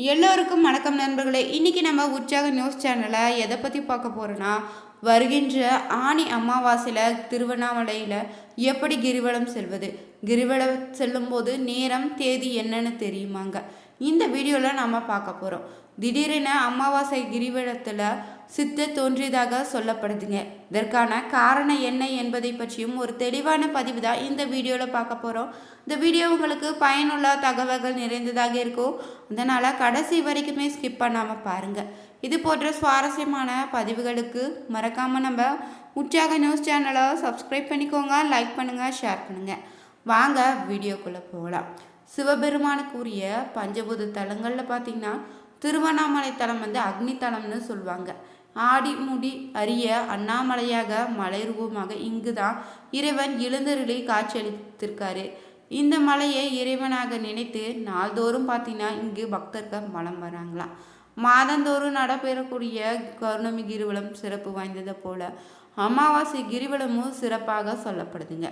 எல்லோருக்கும் வணக்கம் நண்பர்களே. இன்றைக்கி நம்ம உற்சாக நியூஸ் சேனலை எதை பற்றி பார்க்க போகிறோன்னா வருகின்ற ஆணி அமாவாசையில் திருவண்ணாமலையில் எப்படி கிரிவலம் செல்வது? கிரிவலம் செல்லும்போது நேரம் தேதி என்னன்னு தெரியுமாங்க. இந்த வீடியோவில் நம்ம பார்க்க போகிறோம் திடீரென அமாவாசை கிரிவலத்தில் சித்த தோன்றியதாக சொல்லப்படுதுங்க. இதற்கான காரணம் என்ன என்பதை பற்றியும் ஒரு தெளிவான பதிவு தான் இந்த வீடியோவில் பார்க்க போகிறோம் இந்த வீடியோ உங்களுக்கு பயனுள்ள தகவல்கள் நிறைந்ததாக இருக்கும். அதனால் கடைசி வரைக்குமே ஸ்கிப் பண்ணாமல் பாருங்கள் இது போன்ற சுவாரஸ்யமான பதிவுகளுக்கு மறக்காமல் நம்ம உற்சாக நியூஸ் சேனலை சப்ஸ்கிரைப் பண்ணிக்கோங்க லைக் பண்ணுங்கள் ஷேர் பண்ணுங்கள் வாங்க வீடியோக்குள்ளே போகலாம் சிவபெருமானுக்கு உரிய பஞ்சபூத தலங்களில் பார்த்தீங்கன்னா திருவண்ணாமலை தலம் வந்து அக்னி தலம்னு சொல்லுவாங்க. ஆடி முடி அரிய அண்ணாமலையாக மலை ரூபமாக இங்கு தான் இறைவன் எழுந்தருளை காட்சியளித்திருக்காரு. இந்த மலையை இறைவனாக நினைத்து நாள்தோறும் பார்த்தீங்கன்னா இங்கு பக்தர்கள் மலம் வராங்களாம் மாதந்தோறும் நடைபெறக்கூடிய பௌர்ணமி கிரிவலம் சிறப்பு வாய்ந்தது போல அமாவாசை கிரிவலமும் சிறப்பாக சொல்லப்படுதுங்க.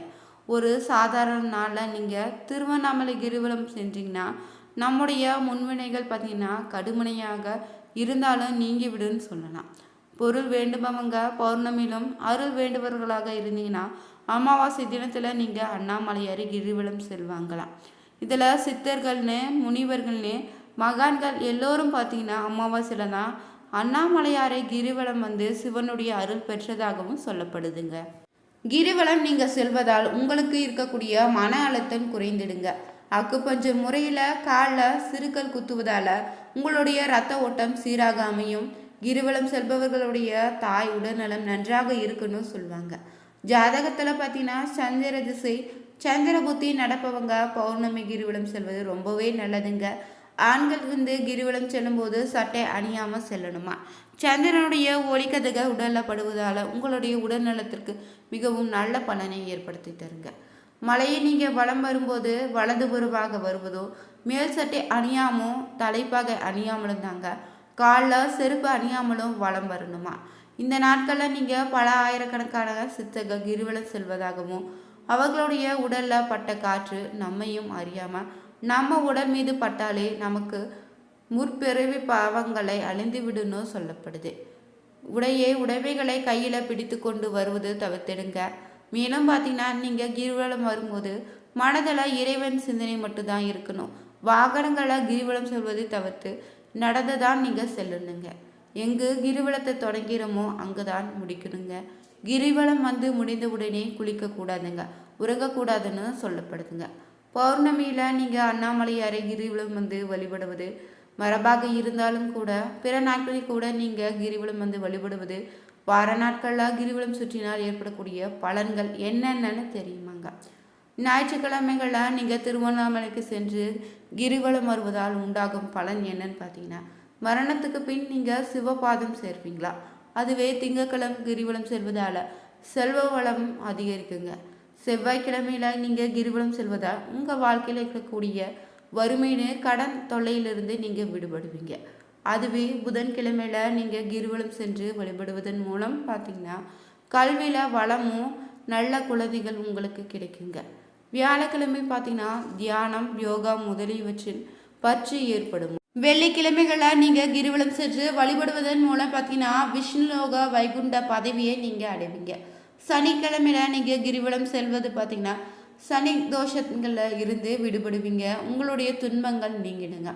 ஒரு சாதாரண நாளில் நீங்கள் திருவண்ணாமலை கிரிவலம் சென்றீங்கன்னா நம்முடைய முன்வினைகள் பார்த்திங்கன்னா கடுமனையாக இருந்தாலும் நீங்கி விடுன்னு சொல்லலாம். பொருள் வேண்டுபவங்க பௌர்ணமியிலும் அருள் வேண்டுபவர்களாக இருந்தீங்கன்னா அமாவாசை தினத்தில் நீங்கள் அண்ணாமலையாரி கிரிவலம் செல்வாங்களாம். இதில் சித்தர்கள்னு முனிவர்கள்னு மகான்கள் எல்லோரும் பார்த்தீங்கன்னா அமாவாசையில் தான் அண்ணாமலையாரை கிரிவலம் வந்து சிவனுடைய அருள் பெற்றதாகவும் சொல்லப்படுதுங்க. கிரிவலம் நீங்கள் செல்வதால் உங்களுக்கு இருக்கக்கூடிய மன அழுத்தம் குறைந்திடுங்க. அக்குப்பஞ்சர் முறையில் காலில் சிறுக்கல் குத்துவதால் உங்களுடைய இரத்த ஓட்டம் சீராக அமையும். கிரிவலம் செல்பவர்களுடைய தாய் உடல்நலம் நன்றாக இருக்குன்னு சொல்லுவாங்க ஜாதகத்தில் பார்த்தீங்கன்னா சந்திர திசை சந்திர புத்தி நடப்பவங்க பௌர்ணமி கிரிவலம் செல்வது ரொம்பவே நல்லதுங்க. ஆண்கள் வந்து கிரிவலம் செல்லும்போது சட்டை அணியாமல் செல்லணுமா? சந்திரனுடைய ஒளிக்கதக உடலில் படுவதால் உங்களுடைய உடல் நலத்திற்கு மிகவும் நல்ல பலனை ஏற்படுத்தி தருங்க. மலையை நீங்கள் வலம் வரும்போது வலதுபுறமாக வருவதோ மேல் சட்டை அணியாமோ தலைப்பாகை அணியாமலும் தாங்க. காலில் செருப்பு அணியாமலும் வலம் வரணுமா? இந்த நாட்களில் நீங்கள் பல ஆயிரக்கணக்கான சித்தர்கள் கிரிவலம் செல்வதாகவும் அவர்களுடைய உடலில் பட்ட காற்று நம்மையும் அறியாமல் நம்ம உடல் மீது பட்டாலே நமக்கு முற்பிறவி பாவங்களை அழிந்துவிடுன்னு சொல்லப்படுது. உடையே உடைமைகளை கையில் பிடித்து கொண்டு வருவது தவிர்த்திடுங்க. மேலும் பார்த்தீங்கன்னா நீங்கள் கிரிவலம் வரும்போது மனதில் இறைவன் சிந்தனை மட்டும்தான் இருக்கணும். வாகனங்களை கிரிவலம் செல்வதை தவிர்த்து நடந்து தான் நீங்கள் செல்லணுங்க. எங்கு கிரிவலத்தை தொடங்கிறோமோ அங்கே தான் முடிக்கணுங்க. கிரிவலம் வந்து முடிந்த உடனே குளிக்கக்கூடாதுங்க. உறங்கக்கூடாதுன்னு சொல்லப்படுதுங்க. பௌர்ணமியில் நீங்கள் அண்ணாமலையாரை கிரிவலம் வந்து வழிபடுவது மரபாக இருந்தாலும் கூட பிற நாட்களில் கூட நீங்கள் கிரிவலம் வந்து வழிபடுவது வார நாட்களில் கிரிவலம் சுற்றினால் ஏற்படக்கூடிய பலன்கள் என்னென்னு தெரியுமாங்க? ஞாயிற்றுக்கிழமைகளில் நீங்கள் திருவண்ணாமலைக்கு சென்று கிரிவலம் வருவதால் உண்டாகும் பலன் என்னன்னு பார்த்தீங்கன்னா மரணத்துக்கு பின் நீங்கள் சிவபாதம் சேர்ப்பீங்களா? அதுவே திங்கக்கிழமை கிரிவலம் செல்வதால் செல்வ வளம் அதிகரிக்குங்க. செவ்வாய்க்கிழமையில் நீங்கள் கிரிவலம் செல்வதால் உங்கள் வாழ்க்கையில் இருக்கக்கூடிய வறுமைன்னு கடன் தொல்லையிலிருந்து நீங்கள் விடுபடுவீங்க. அதுவே புதன்கிழமையில் நீங்கள் கிரிவலம் சென்று வழிபடுவதன் மூலம் பார்த்தீங்கன்னா கல்வியில் வளமும் நல்ல குழந்தைகள் உங்களுக்கு கிடைக்குங்க. வியாழக்கிழமை பார்த்தீங்கன்னா தியானம் யோகா முதலியவற்றில் பற்று ஏற்படும். வெள்ளிக்கிழமைகளில் நீங்கள் கிரிவலம் சென்று வழிபடுவதன் மூலம் பார்த்தீங்கன்னா விஷ்ணுலோக வைகுண்ட பதவியை நீங்கள் அடைவீங்க. சனிக்கிழமையில் நீங்கள் கிரிவலம் செல்வது பார்த்தீங்கன்னா சனி தோஷங்களில் இருந்து விடுபடுவீங்க. உங்களுடைய துன்பங்கள் நீங்கிடுங்க.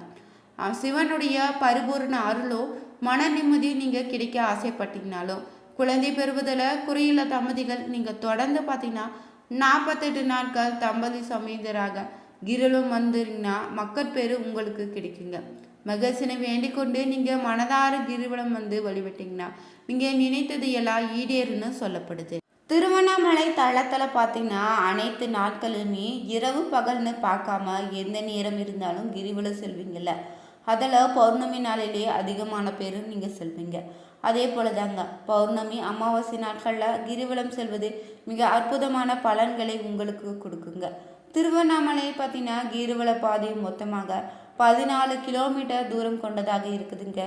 சிவனுடைய பரிபூர்ண அருளோ மன நிம்மதி நீங்கள் கிடைக்க ஆசைப்பட்டீங்கனாலும் குழந்தை பெறுவதில் குறையில தம்பதிகள் நீங்கள் தொடர்ந்து பார்த்தீங்கன்னா நாற்பத்தெட்டு நாட்கள் தம்பதி சமேதராக கிரலும் வந்துருங்கன்னா மக்கட்பேரு உங்களுக்கு கிடைக்குங்க. மகசினை வேண்டிக் கொண்டு நீங்கள் மனதார கிரிவலம் வந்து வழிபட்டீங்கன்னா நீங்கள் நினைத்தது எல்லாம் ஈடேறுன்னு சொல்லப்படுது. திருவண்ணாமலை தளத்தில் பார்த்தீங்கன்னா அனைத்து நாட்களுமே இரவு பகல்னு பார்க்காம எந்த நேரம் இருந்தாலும் கிரிவலம் செல்வீங்கள்ல அதில் பௌர்ணமி நாளிலே அதிகமான பேரும் நீங்கள் செல்வீங்க. அதே போல தாங்க பௌர்ணமி அமாவாசை நாட்களில் கிரிவலம் செல்வது மிக அற்புதமான பலன்களை உங்களுக்கு கொடுக்குங்க. திருவண்ணாமலை பார்த்தீங்கன்னா கிரிவல பாதை மொத்தமாக பதினாலு கிலோமீட்டர் தூரம் கொண்டதாக இருக்குதுங்க.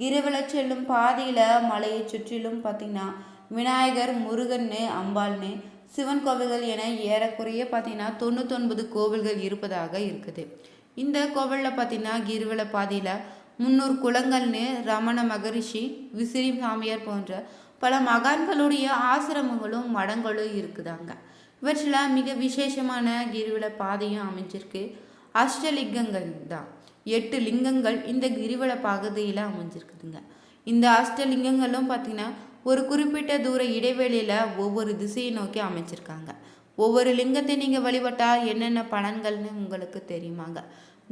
கிரிவல செல்லும் பாதையில் மலையை சுற்றிலும் பார்த்தீங்கன்னா விநாயகர் முருகன்னு அம்பாள்னு சிவன் கோவில்கள் என ஏறக்குறைய பார்த்தீங்கன்னா தொண்ணூத்தொன்பது கோவில்கள் இருப்பதாக இருக்குது. இந்த கோவிலில் பார்த்தீங்கன்னா கிரிவல பாதையில் முன்னூறு குளங்கள்னு ரமண மகரிஷி விசிறி சாமியார் போன்ற பல மகான்களுடைய ஆசிரமங்களும் மடங்களும் இருக்குதாங்க. இவற்றில் மிக விசேஷமான கிரிவல பாதையும் அமைஞ்சிருக்கு. அஷ்டலிங்கங்கள் தான். எட்டு லிங்கங்கள் இந்த கிரிவல பகுதியில் அமைஞ்சிருக்குதுங்க. இந்த அஷ்டலிங்கங்களும் பார்த்தீங்கன்னா ஒரு குறிப்பிட்ட தூர இடைவெளியில் ஒவ்வொரு திசையை நோக்கி அமைச்சிருக்காங்க. ஒவ்வொரு லிங்கத்தை நீங்கள் வழிபட்டால் என்னென்ன பலன்கள்னு உங்களுக்கு தெரியுமாங்க?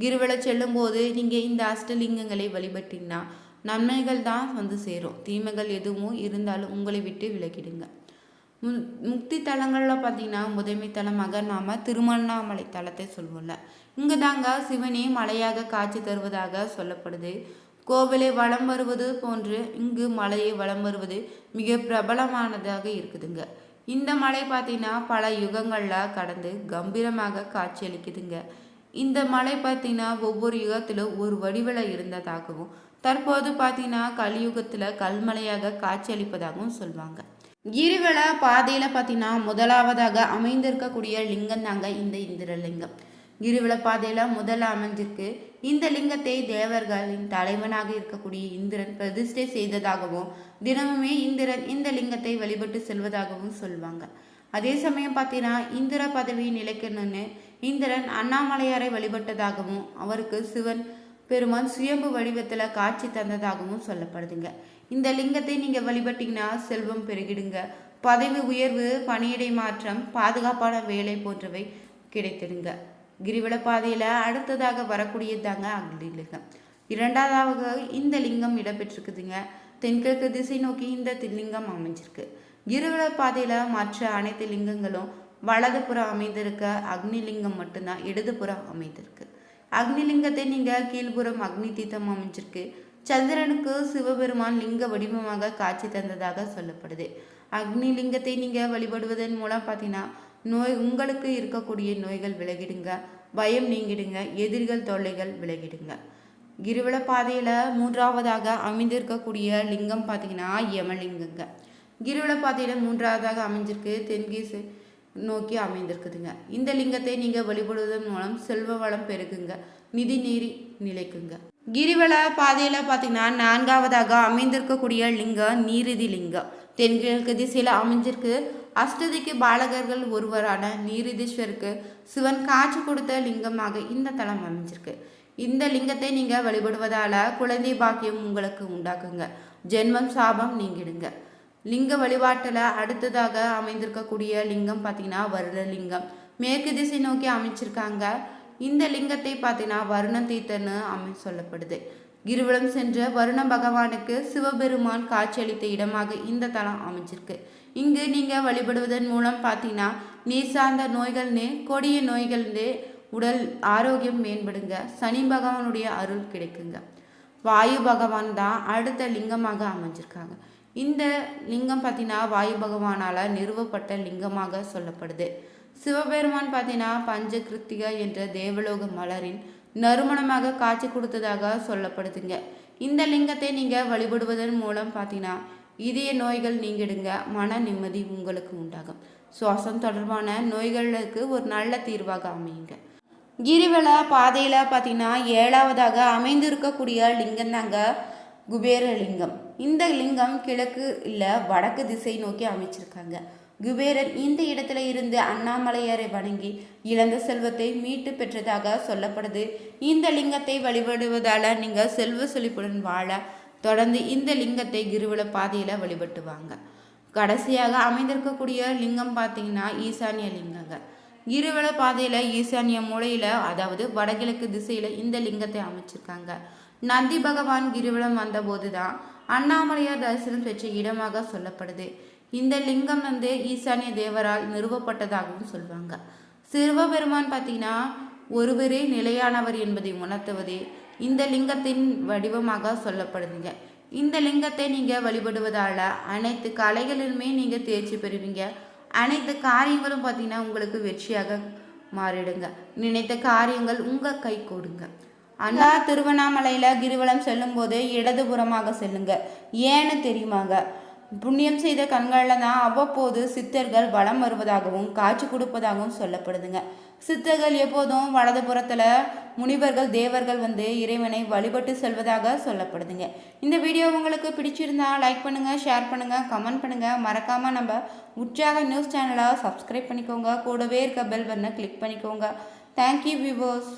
கிரிவல செல்லும்போது நீங்கள் இந்த அஷ்டலிங்கங்களை வழிபட்டீங்கன்னா நன்மைகள் தான் வந்து சேரும். தீமைகள் எதுவும் இருந்தாலும் உங்களை விட்டு விலகிடுங்க. முக்தி தலங்களில் பார்த்தீங்கன்னா முதன்மை தலமாக நாம் திருவண்ணாமலை தலத்தை சொல்வோம்ல. இங்கே தாங்க சிவனே மலையாக காட்சி தருவதாக சொல்லப்படுது. கோவிலை வலம் வருவது போன்று இங்கு மலையை வலம் வருவது மிக பிரபலமானதாக இருக்குதுங்க. இந்த மலை பார்த்தீங்கன்னா பல யுகங்களில் கடந்து கம்பீரமாக காட்சியளிக்குதுங்க. இந்த மலை பார்த்தீங்கன்னா ஒவ்வொரு யுகத்திலும் ஒரு வடிவில் இருந்ததாகவும் தற்போது பார்த்தீங்கன்னா கலியுகத்தில் கல்மலையாக காட்சியளிப்பதாகவும் சொல்லுவாங்க கிரிவல பாதையில் பார்த்தீங்கன்னா முதலாவதாக அமைந்திருக்கக்கூடிய லிங்கம் தாங்க இந்த இந்திரலிங்கம். கிரிவல பாதையில் முதல்ல அமைஞ்சிருக்கு இந்த லிங்கத்தை தேவர்களின் தலைவனாக இருக்கக்கூடிய இந்திரன் பிரதிஷ்டை செய்ததாகவும் தினமுமே இந்திரன் இந்த லிங்கத்தை வழிபட்டு செல்வதாகவும் சொல்லுவாங்க அதே சமயம் பார்த்தீங்கன்னா இந்திர பதவி நிலைக்கணும்னு இந்திரன் அண்ணாமலையாரை வழிபட்டதாகவும் அவருக்கு சிவன் பெருமான் சுயம்பு வடிவத்தில் காட்சி தந்ததாகவும் சொல்லப்படுதுங்க. இந்த லிங்கத்தை நீங்கள் வழிபட்டீங்கன்னா செல்வம் பெருகிடுங்க. பதவி உயர்வு பணியிடை மாற்றம் பாதுகாப்பான வேலை போன்றவை கிடைத்திடுங்க. கிரிவல பாதையில் அடுத்ததாக வரக்கூடியதாங்க அக்னிலிங்கம் இரண்டாவதாக இந்த லிங்கம் இடம்பெற்றிருக்குதுங்க. தென்கிழக்கு திசை நோக்கி இந்த திலிங்கம் அமைஞ்சிருக்கு. கிரிவல பாதையில் மற்ற அனைத்து லிங்கங்களும் வலதுபுறம் அமைந்திருக்க அக்னிலிங்கம் மட்டும்தான் இடதுபுறம் அமைந்திருக்கு. அக்னிலிங்கத்தை நீங்கள் கீழ்புறம் அக்னி தீர்த்தம் அமைஞ்சிருக்கு. சந்திரனுக்கு சிவபெருமான் லிங்க வடிவமாக காட்சி தந்ததாக சொல்லப்படுது. அக்னி லிங்கத்தை நீங்கள் வழிபடுவதன் மூலம் பார்த்தீங்கன்னா நோய் உங்களுக்கு இருக்கக்கூடிய நோய்கள் விலகிடுங்க. பயம் நீங்கிடுங்க. எதிரிகள் தொல்லைகள் விலகிடுங்க. கிரிவல பாதையில் மூன்றாவதாக அமைந்திருக்கக்கூடிய லிங்கம் பார்த்தீங்கன்னா யமலிங்கங்க. கிரிவல பாதையில் மூன்றாவதாக அமைஞ்சிருக்கு. தென்கீசு நோக்கி அமைந்திருக்குதுங்க. இந்த லிங்கத்தை நீங்கள் வழிபடுவதன் மூலம் செல்வ வளம் பெருகுங்க. நிதி நீரி நிலைக்குங்க. கிரிவல பாதையில் பார்த்தீங்கன்னா நான்காவதாக அமைந்திருக்கக்கூடிய லிங்கம் நீரிதி லிங்கம். தென்கிழக்கு திசையில் அமைஞ்சிருக்கு. அஷ்டதிக்கு பாலகர்கள் ஒருவரான நீரிதீஸ்வருக்கு சிவன் காட்சி கொடுத்த லிங்கமாக இந்த தலம் அமைஞ்சிருக்கு. இந்த லிங்கத்தை நீங்கள் வழிபடுவதால் குழந்தை பாக்கியம் உங்களுக்கு உண்டாக்குங்க. ஜென்மம் சாபம் நீங்கிடுங்க. லிங்க வழிபாட்டில் அடுத்ததாக அமைந்திருக்கக்கூடிய லிங்கம் பார்த்தீங்கன்னா வருட லிங்கம். மேற்கு திசை நோக்கி அமைச்சிருக்காங்க. இந்த லிங்கத்தை பார்த்தீங்கன்னா வருண தீர்த்தன்னு அமை சொல்லப்படுது. கிரிவலம் சென்ற வருண பகவானுக்கு சிவபெருமான் காட்சியளித்த இடமாக இந்த தலம் அமைச்சிருக்கு இங்கு நீங்கள் வழிபடுவதன் மூலம் பார்த்தீங்கன்னா நீர் சார்ந்த நோய்கள்னு கொடிய நோய்கள்னு உடல் ஆரோக்கியம் மேம்படுங்க. சனி பகவானுடைய அருள் கிடைக்குங்க. வாயு பகவான் தான் அடுத்த லிங்கமாக அமைஞ்சிருக்காங்க. இந்த லிங்கம் பார்த்தீங்கன்னா வாயு பகவானால் நிறுவப்பட்ட லிங்கமாக சொல்லப்படுது. சிவபெருமான் பார்த்தீங்கன்னா பஞ்ச கிருத்திகா என்ற தேவலோக மலரின் நறுமணமாக காட்சி கொடுத்ததாக சொல்லப்படுதுங்க. இந்த லிங்கத்தை நீங்கள் வழிபடுவதன் மூலம் பார்த்தீங்கன்னா இதய நோய்கள் நீங்கிடுங்க மன நிம்மதி உங்களுக்கு உண்டாகும். சுவாசம் தொடர்பான நோய்களுக்கு ஒரு நல்ல தீர்வாக அமையுங்க. கிரிவல பாதையில் பார்த்தீங்கன்னா ஏழாவதாக அமைந்திருக்கக்கூடிய லிங்கம் தாங்க குபேர லிங்கம் இந்த லிங்கம் கிழக்கு இல்லை வடக்கு திசை நோக்கி அமைச்சிருக்காங்க. குபேரன் இந்த இடத்துல இருந்து அண்ணாமலையாரை வணங்கி இழந்த செல்வத்தை மீட்டு பெற்றதாக சொல்லப்படுது. இந்த லிங்கத்தை வழிபடுவதால் நீங்கள் செல்வ செழிப்புடன் வாழ தொடர்ந்து இந்த லிங்கத்தை கிருவில பாதையில் வழிபட்டுவாங்க. கடைசியாக அமைந்திருக்கக்கூடிய லிங்கம் பார்த்தீங்கன்னா ஈசானிய லிங்கங்க. கிருவல பாதையில் ஈசானிய மூலையில் அதாவது வடகிழக்கு திசையில் இந்த லிங்கத்தை அமைச்சிருக்காங்க. நந்தி பகவான் கிருவலம் வந்தபோது தான் அண்ணாமலையார் தரிசனம் பெற்ற இடமாக சொல்லப்படுது. இந்த லிங்கம் வந்து ஈசானிய தேவரால் நிறுவப்பட்டதாகவும் சொல்லுவாங்க சிறுவபெருமான் பார்த்தீங்கன்னா ஒருவரே நிலையானவர் என்பதை உணர்த்துவதே இந்த லிங்கத்தின் வடிவமாக சொல்லப்படுதுங்க. இந்த லிங்கத்தை நீங்கள் வழிபடுவதால் அனைத்து கலைகளிலுமே நீங்கள் தேர்ச்சி பெறுவீங்க. அனைத்து காரியங்களும் பார்த்தீங்கன்னா உங்களுக்கு வெற்றியாக மாறிடுங்க. நினைத்த காரியங்கள் உங்கள் கை கொடுங்க. அண்ணா திருவண்ணாமலையில் கிரிவலம் செல்லும்போது இடதுபுறமாக செல்லுங்க. ஏன்னு தெரியுமாங்க? புண்ணியம் செய்த கண்களில் தான் அவ்வப்போது சித்தர்கள் வலம் வருவதாகவும் காட்சி கொடுப்பதாகவும் சொல்லப்படுதுங்க. சித்தர்கள் எப்போதும் வலதுபுறத்தில் முனிவர்கள் தேவர்கள் வந்து இறைவனை வழிபட்டு செல்வதாக சொல்லப்படுதுங்க. இந்த வீடியோ உங்களுக்கு பிடிச்சிருந்தா லைக் பண்ணுங்கள் ஷேர் பண்ணுங்கள் கமெண்ட் பண்ணுங்கள் மறக்காமல் நம்ம உற்சாக நியூஸ் சேனலை சப்ஸ்கிரைப் பண்ணிக்கோங்க. கூடவே இருக்க பெல் பட்டனை கிளிக் பண்ணிக்கோங்க. Thank you viewers